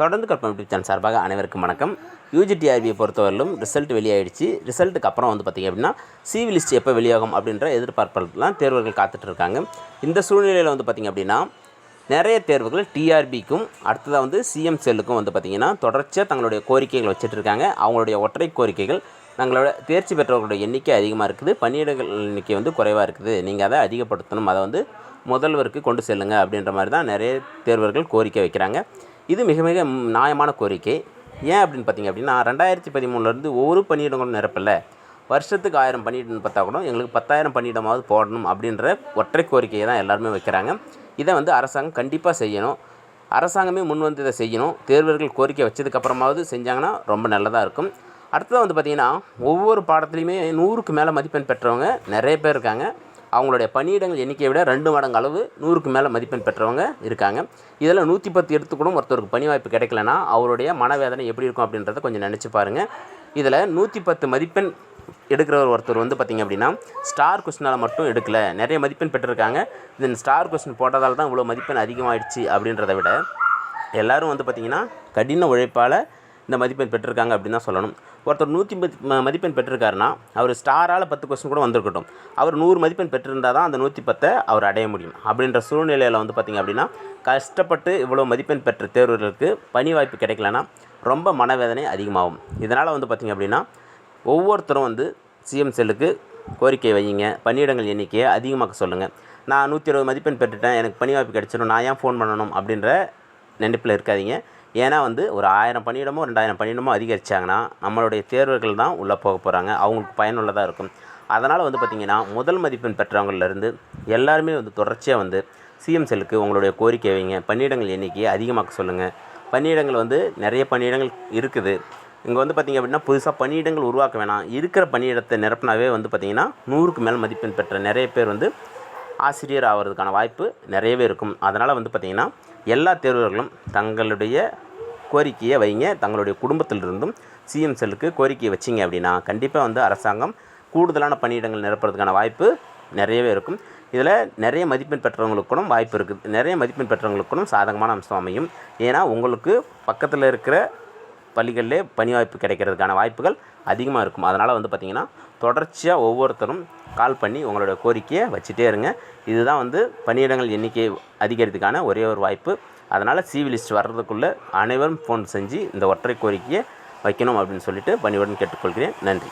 தொடர்ந்து கற்பனை YouTube channel சார்பாக அனைவருக்கும் வணக்கம். யூஜிடிஆர்பியை பொறுத்தவரையிலும் ரிசல்ட் வெளியாயிடுச்சு. ரிசல்ட்டுக்கு அப்புறம் வந்து பார்த்திங்க அப்படின்னா சிவி லிஸ்ட் எப்போ வெளியாகும் அப்படின்ற எதிர்பார்ப்பெல்லாம் தேர்வர்கள் காத்துட்டு இருக்காங்க. இந்த சூழ்நிலையில் வந்து பார்த்திங்க அப்படின்னா நிறைய தேர்வுகள் டிஆர்பிக்கும் அடுத்ததாக வந்து சிஎம் செல்லுக்கும் வந்து பார்த்திங்கன்னா தொடர்ச்சியாக தங்களுடைய கோரிக்கைகள் வச்சுட்டு இருக்காங்க. அவங்களுடைய ஒற்றை கோரிக்கைகள் தங்களோட தேர்ச்சி பெற்றவர்களுடைய எண்ணிக்கை அதிகமாக இருக்குது. பணியிடங்கள் எண்ணிக்கை வந்து குறைவாக இருக்குது. நீங்கள் அதை அதிகப்படுத்தணும். அதை வந்து முதல்வருக்கு கொண்டு செல்லுங்கள் அப்படின்ற மாதிரி தான் நிறைய தேர்வர்கள் கோரிக்கை வைக்கிறாங்க. இது மிக மிக நியாயமான கோரிக்கை. ஏன் அப்படின்னு பார்த்தீங்க அப்படின்னா ரெண்டாயிரத்தி பதிமூணுலேருந்து ஒவ்வொரு பணியிடங்களும் நிரப்பல. வருஷத்துக்கு ஆயிரம் பணியிடம் பார்த்தா கூட எங்களுக்கு பத்தாயிரம் பணியிடமாவது போடணும் அப்படின்ற ஒற்றை கோரிக்கையை தான் எல்லாருமே வைக்கிறாங்க. இதை வந்து அரசாங்கம் கண்டிப்பாக செய்யணும். அரசாங்கமே முன் வந்து இதை செய்யணும். தேர்வர்கள் கோரிக்கை வச்சதுக்கப்புறமாவது செஞ்சாங்கன்னா ரொம்ப நல்லதாக இருக்கும். அடுத்ததாக வந்து பார்த்திங்கன்னா ஒவ்வொரு பாடத்துலையுமே நூறுக்கு மேலே மதிப்பெண் பெற்றவங்க நிறைய பேர் இருக்காங்க. அவங்களுடைய பணியிடங்கள் எண்ணிக்கையை விட ரெண்டு மடங்கு அளவு நூறுக்கு மேலே மதிப்பெண் பெற்றவங்க இருக்காங்க. இதில் நூற்றி பத்து எடுத்துக்கூட ஒருத்தருக்கு பணி வாய்ப்பு கிடைக்கலனா அவருடைய மனவேதனை எப்படி இருக்கும் அப்படின்றத கொஞ்சம் நினச்சி பாருங்கள் இதில் நூற்றி பத்து மதிப்பெண் எடுக்கிறவர் ஒருத்தர் வந்து பார்த்திங்க அப்படின்னா ஸ்டார் கொஸ்டினால் மட்டும் எடுக்கல. நிறைய மதிப்பெண் பெற்றிருக்காங்க. இந்த ஸ்டார் கொஸ்டின் போட்டதால் தான் இவ்வளோ மதிப்பெண் அதிகமாகிடுச்சு அப்படின்றத விட எல்லோரும் வந்து பார்த்திங்கன்னா கடின உழைப்பால் இந்த மதிப்பெண் பெற்றிருக்காங்க அப்படின்னு தான் சொல்லணும். ஒருத்தர் நூற்றி மதிப்பெண் பெற்றிருக்காருன்னா அவர் ஸ்டாரால் பத்து கொஸ்டின் கூட வந்திருக்கட்டும். அவர் நூறு மதிப்பெண் பெற்றிருந்தால் தான் அந்த நூற்றி பத்தை அவர் அடைய முடியும். அப்படின்ற சூழ்நிலையில் வந்து பார்த்திங்க அப்படின்னா கஷ்டப்பட்டு இவ்வளோ மதிப்பெண் பெற்ற தேர்வர்களுக்கு பணி வாய்ப்பு கிடைக்கலன்னா ரொம்ப மனவேதனை அதிகமாகும். இதனால் வந்து பார்த்திங்க அப்படின்னா ஒவ்வொருத்தரும் வந்து சிஎம் செல்லுக்கு கோரிக்கை வையுங்க. பணியிடங்கள் எண்ணிக்கையை அதிகமாக்க சொல்லுங்கள் நான் நூற்றி இருபது மதிப்பெண் பெற்றுட்டேன். எனக்கு பணி வாய்ப்பு கிடச்சிடும் நான் ஏன் ஃபோன் பண்ணணும் அப்படின்ற நினைப்பில் இருக்காதீங்க. ஏன்னா வந்து ஒரு ஆயிரம் பணியிடமோ ரெண்டாயிரம் பணியிடமோ அதிகரித்தாங்கன்னா நம்மளுடைய தேர்வர்கள் தான் உள்ளே போக போகிறாங்க அவங்களுக்கு பயனுள்ளதாக இருக்கும். அதனால் வந்து பார்த்திங்கன்னா முதல் மதிப்பெண் பெற்றவங்கள்லேருந்து எல்லாருமே வந்து தொடர்ச்சியாக வந்து சிஎம் செல்லுக்கு உங்களுடைய கோரிக்கை வைங்க. பணியிடங்கள் எண்ணிக்கையை அதிகமாக்க சொல்லுங்கள் பணியிடங்கள் வந்து நிறைய பணியிடங்கள் இருக்குது. இங்கே வந்து பார்த்திங்க அப்படின்னா புதுசாக பணியிடங்கள் உருவாக்க வேணாம். இருக்கிற பணியிடத்தை நிரப்பினாவே வந்து பார்த்திங்கன்னா நூறுக்கு மேல் மதிப்பெண் பெற்ற நிறைய பேர் வந்து ஆசிரியர் ஆகிறதுக்கான வாய்ப்பு நிறையவே இருக்கும். அதனால் வந்து பார்த்திங்கன்னா எல்லா தேர்வர்களும் தங்களுடைய கோரிக்கையை வைங்க. தங்களுடைய குடும்பத்திலிருந்தும் சிஎம் செல்லுக்கு கோரிக்கையை வச்சிங்க அப்படின்னா கண்டிப்பாக வந்து அரசாங்கம் கூடுதலான பணியிடங்கள் நிரப்புறதுக்கான வாய்ப்பு நிறையவே இருக்கும். இதில் நிறைய மதிப்பெண் பெற்றவங்களுக்கும் வாய்ப்பு இருக்குது நிறைய மதிப்பெண் பெற்றவங்களுக்கும் சாதகமான அம்சம் அமையும். ஏன்னா உங்களுக்கு பக்கத்தில் இருக்கிற பள்ளிகளிலே பணி வாய்ப்பு கிடைக்கிறதுக்கான வாய்ப்புகள் அதிகமாக இருக்கும். அதனால் வந்து பார்த்திங்கன்னா தொடர்ச்சியாக ஒவ்வொருத்தரும் கால் பண்ணி உங்களோட கோரிக்கையை வச்சுட்டே இருங்க. இதுதான் வந்து பணியிடங்கள் எண்ணிக்கை அதிகரித்துக்கான ஒரே ஒரு வாய்ப்பு. அதனால் சிவி லிஸ்ட் வர்றதுக்குள்ளே அனைவரும் ஃபோன் செஞ்சு இந்த ஒற்றை கோரிக்கையை வைக்கணும் அப்படின்னு சொல்லிட்டு பணியுடன் கேட்டுக்கொள்கிறேன். நன்றி.